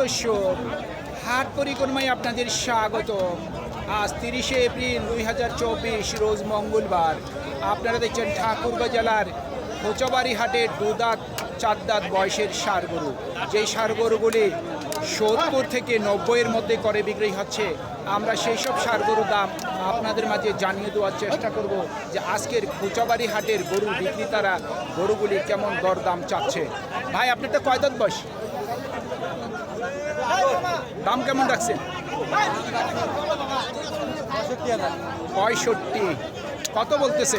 দর্শক, হাট পরিক্রমায় আপনাদের স্বাগত আজ তিরিশে এপ্রিল দুই হাজার চব্বিশ, রোজ মঙ্গলবার। আপনারা দেখছেন ঠাকুরগাঁ জেলার কোচবাড়ি হাটের দুদাঁত চার দাঁত বয়সের সার গরু যেই সার গরুগুলি সত্তর থেকে নব্বইয়ের মধ্যে করে বিক্রি হচ্ছে, আমরা সেই সব সার গরুর দাম আপনাদের মাঝে জানিয়ে দেওয়ার চেষ্টা করব যে আজকের খুচাবাড়ি হাটের গরুর বিক্রেতারা গরুগুলি কেমন দরদাম চাচ্ছে। ভাই, আপনার তো কয় দাঁত বয়স? দাম কেমন রাখছেন পঁয়ষট্টি। কত বলতেছে?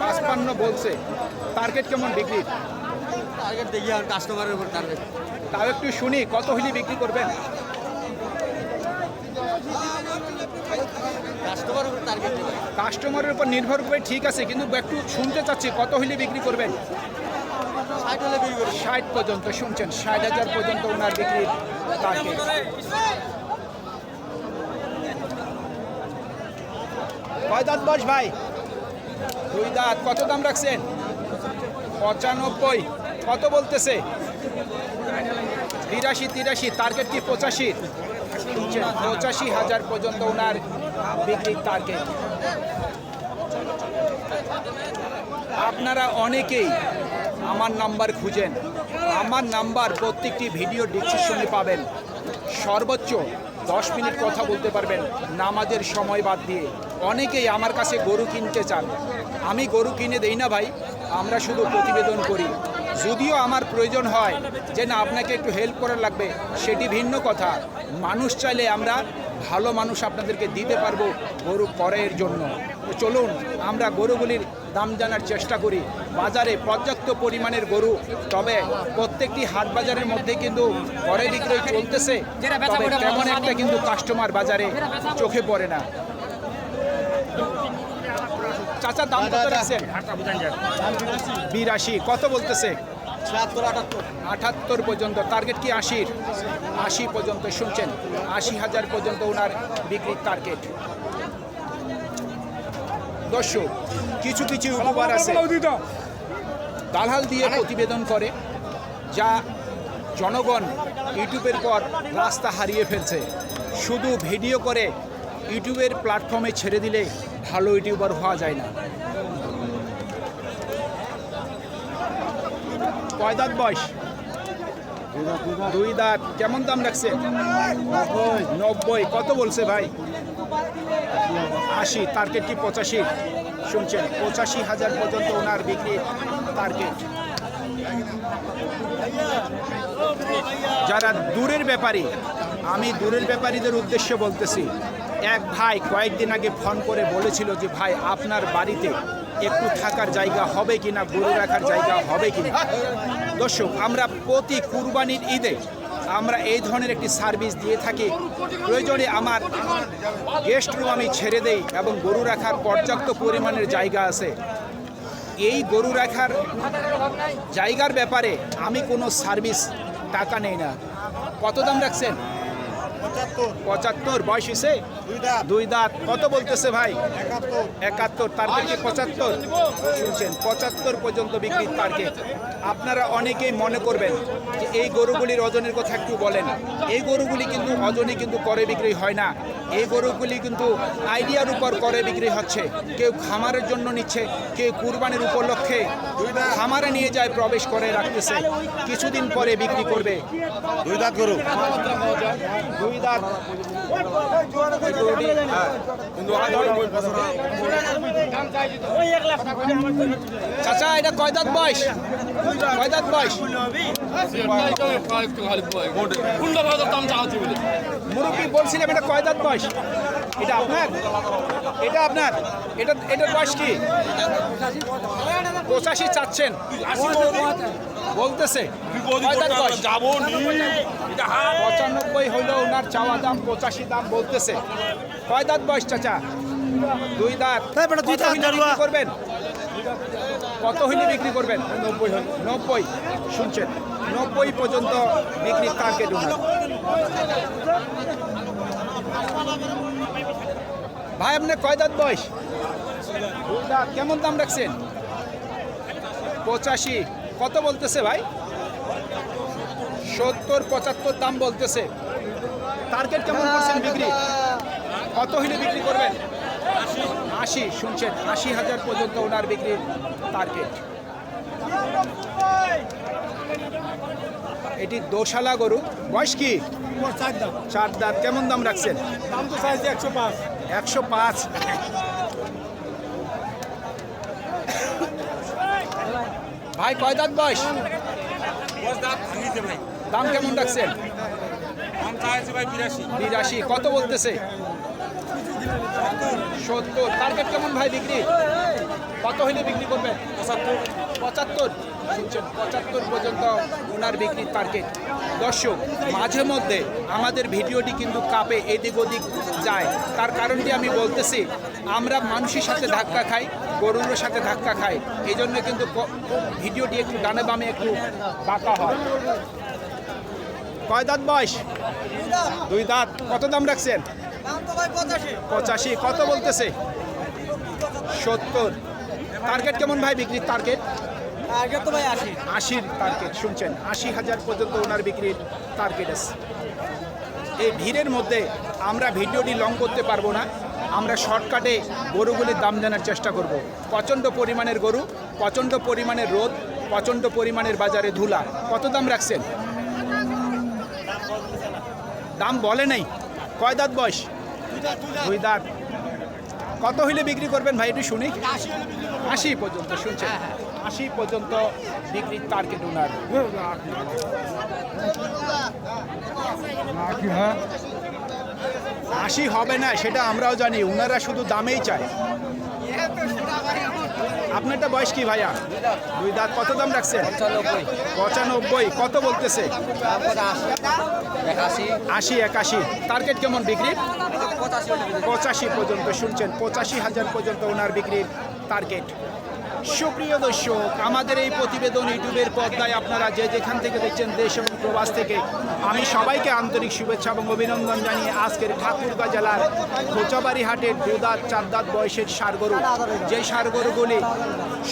পাঁচপান্ন বলছে। টার্গেট কেমন বিক্রি টার্গেট দেখি আর কাস্টমারের উপর টার্গেট তাও একটু শুনি কত হইলে বিক্রি করবেন? কাস্টমারের উপর কাস্টমারের উপর নির্ভর করে ঠিক আছে কিন্তু একটু শুনতে চাচ্ছি কত হইলে বিক্রি করবেন? ষাট পর্যন্ত শুনছেন ষাট হাজার পর্যন্ত ওনার বিক্রির টার্গেট কয় দাঁত বস ভাই? দুই দাঁত কত দাম রাখছেন? পঁচানব্বই কত বলতেছে? তিরাশি তিরাশি টার্গেট কি পঁচাশি? পঁচাশি হাজার পর্যন্ত ওনার বিক্রির টার্গেট আপনারা অনেকেই আমার নাম্বার খুঁজেন। আমার নাম্বার প্রত্যেকটি ভিডিও ডিসক্রিপশনে পাবেন। সর্বোচ্চ দশ মিনিট কথা বলতে পারবেন নামাজের সময় বাদ দিয়ে। অনেকেই আমার কাছে গরু কিনতে চান। আমি গরু কিনে দেই না ভাই, আমরা শুধু প্রতিবেদন করি। যদিও আমার প্রয়োজন হয় যে না, আপনাকে একটু হেল্প করার লাগবে, সেটি ভিন্ন কথা। মানুষ চাইলে আমরা ভালো মানুষ আপনাদেরকে দিতে পারব গরু ক্রয়ের জন্য। তো চলুন আমরা গরুগুলির দাম জানার চেষ্টা করি। বাজারে পর্যাপ্ত পরিমাণের গরু তবে প্রত্যেকটি হাট বাজারের মধ্যে কিন্তু ক্রয় বিক্রয় চলতেছে। তবে তেমন একটা কিন্তু কাস্টমার বাজারে চোখে পড়ে না। চাচা দাম কত রাখছেন? বিরাশি কত বলতেছে? আটাত্তর পর্যন্ত টার্গেট কি? আশির। আশি পর্যন্ত শুনছেন। আশি হাজার পর্যন্ত ওনার বিক্রির টার্গেট দর্শক, কিছু কিছু উপহার আছে। দালাল দিয়ে প্রতিবেদন করে, যা জনগণ ইউটিউবের পর রাস্তা হারিয়ে ফেলছে। শুধু ভিডিও করে ইউটিউবের প্ল্যাটফর্মে ছেড়ে দিলে ভালো ইউটিউবার হওয়া যায় না। কয় দাঁত বয়স? দুই দাঁত। কেমন দাম রাখছে? নব্বই। কত বলছে ভাই? আশি। টার্গেট কি পঁচাশি? শুনছেন, পঁচাশি হাজার পর্যন্ত ওনার বিক্রি টার্গেট যারা দূরের ব্যাপারী, আমি দূরের ব্যাপারীদের উদ্দেশ্যে বলতেছি, এক ভাই কয়েকদিন আগে ফোন করে বলেছিল যে, ভাই, আপনার বাড়িতে একটু থাকার জায়গা হবে কি না গরু রাখার জায়গা হবে কি না দর্শক, আমরা প্রতি কুরবানির ঈদে আমরা এই ধরনের একটি সার্ভিস দিয়ে থাকি। প্রয়োজনে আমার গেস্ট রুম আমি ছেড়ে দেই এবং গরু রাখার পর্যাপ্ত পরিমাণের জায়গা আছে। এই গরু রাখার জায়গার ব্যাপারে আমি কোনো সার্ভিস টাকা নেই না। কত দাম রাখছেন? পঁচাত্তর। বয়স হয়েছে দুই দাঁত। কত বলতেছে ভাই? একাত্তর। একাত্তর টার্গেট পঁচাত্তর? শুনছেন পঁচাত্তর পর্যন্ত বিক্রির টার্গেট আপনারা অনেকেই মনে করবেন যে এই গরুগুলির ওজনের কথা একটু বলেন। এই গরুগুলি কিন্তু ওজনে কিন্তু করে বিক্রি হয় না। এই গরুগুলি কিন্তু আইডিয়ার উপর করে বিক্রি হচ্ছে। কেউ খামারের জন্য নিচ্ছে কেউ কুরবানির উপলক্ষে খামারে নিয়ে যায় প্রবেশ করে রাখতেছে। কিছুদিন পরে বিক্রি করবে। দুই দাঁত গরু। দাঁত চাচা এটা কয় দাঁত বয়স? কয় দাঁত বয়স? মুরব্বী বলছিলাম এটা কয়দাত বয়স? এটা আপনার? এটা আপনার? এটা এটার বয়স কি? পঁচাশি চাচ্ছেন। বলতেছে? পঁচানব্বই হইল ওনার চাওয়া দাম পঁচাশি দাম বলতেছে। কয় দাঁত বয়স চাচা? দুই দাঁত। বিক্রি করবেন? কত হইলে বিক্রি করবেন? নব্বই নব্বই। শুনছেন? নব্বই পর্যন্ত বিক্রির টার্গেট ওনার। ভাই আপনার কয় দাঁত বয়স? দাঁত। কেমন দাম রাখছেন? পঁচাশি। কত বলতেছে ভাই? সত্তর পঁচাত্তর দাম বলতেছে। টার্গেট কেমন করছেন বিক্রি? কত হইলে বিক্রি করবেন? আশি। শুনছেন আশি হাজার পর্যন্ত ওনার বিক্রির টার্গেট এটি দোশালা গরু। বয়স কি? চার দাঁত। কেমন দাম রাখছেন? দাম তো চাইছে একশো পাঁচ। একশো পাঁচ। ভাই, কয় দাঁত বয়স? দাম কেমন রাখছেন বিরাশি। কত বলতেছে? সত্তর। টার্গেট কেমন ভাই, বিক্রি? কত হইলে বিক্রি করবেন? পঁচাত্তর। পঁচাত্তর? শুনছেন পঁচাত্তর পর্যন্ত ওনার বিক্রির টার্গেট দর্শক মাঝে মধ্যে আমাদের ভিডিওটি কিন্তু কাপে এদিক ওদিক যায়। তার কারণটি আমি বলতেছি আমরা মানুষের সাথে ধাক্কা খাই গরুর সাথে ধাক্কা খাই। এই জন্য কিন্তু ভিডিওটি একটু ডানে বামে একটু বাঁকা হয়। কয় দাঁত বয়স? দুই দাঁত। কত দাম রাখছেন? পঁচাশি। কত বলতেছে? সত্তর। টার্গেট কেমন ভাই বিক্রির টার্গেট আগে তো ভাই আশি। আশির টার্গেট শুনছেন? আশি হাজার পর্যন্ত ওনার বিক্রির টার্গেট আছে। এই ভিড়ের মধ্যে আমরা ভিডিওটি লং করতে পারব না। আমরা শর্টকাটে গরুগুলির দাম জানার চেষ্টা করব। প্রচণ্ড পরিমাণের গরু প্রচণ্ড পরিমাণের রোদ প্রচণ্ড পরিমাণের বাজারে ধুলা। কত দাম রাখছেন? দাম বলে নাই। কয় দাঁত বয়স? দুই দাঁত। কত হইলে বিক্রি করবেন ভাই একটু শুনি? আশি পর্যন্ত শুনছেন? আশি পর্যন্ত বিক্রির টার্গেট ওনার আশি হবে না সেটা আমরাও জানি ওনারা শুধু দামেই চায়। আপনারটা বয়স কি ভাইয়া? দুই দাঁত কত দাম রাখছেন? পঁচানব্বই। কত বলতেছে? আশি। একাশি। টার্গেট কেমন বিক্রি পঁচাশি পর্যন্ত শুনছেন, পঁচাশি হাজার পর্যন্ত ওনার বিক্রির টার্গেট সুপ্রিয় দর্শক, আমাদের এই প্রতিবেদন ইউটিউবের পর্দায় আপনারা যে যেখান থেকে দেখছেন, দেশ এবং প্রবাস থেকে, আমি সবাইকে আন্তরিক শুভেচ্ছা এবং অভিনন্দন জানিয়ে আজকের ঠাকুরগাঁ জেলার খোঁচাবাড়ি হাটের দুদাঁত চার দাঁত বয়সের সার গরু যে সার গরুগুলি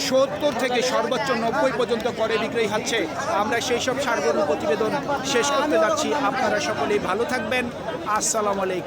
সত্তর থেকে সর্বোচ্চ নব্বই পর্যন্ত করে বিক্রি হচ্ছে, আমরা সেই সব সার গরুর প্রতিবেদন শেষ করতে যাচ্ছি। আপনারা সকলেই ভালো থাকবেন। আসসালামু আলাইকুম।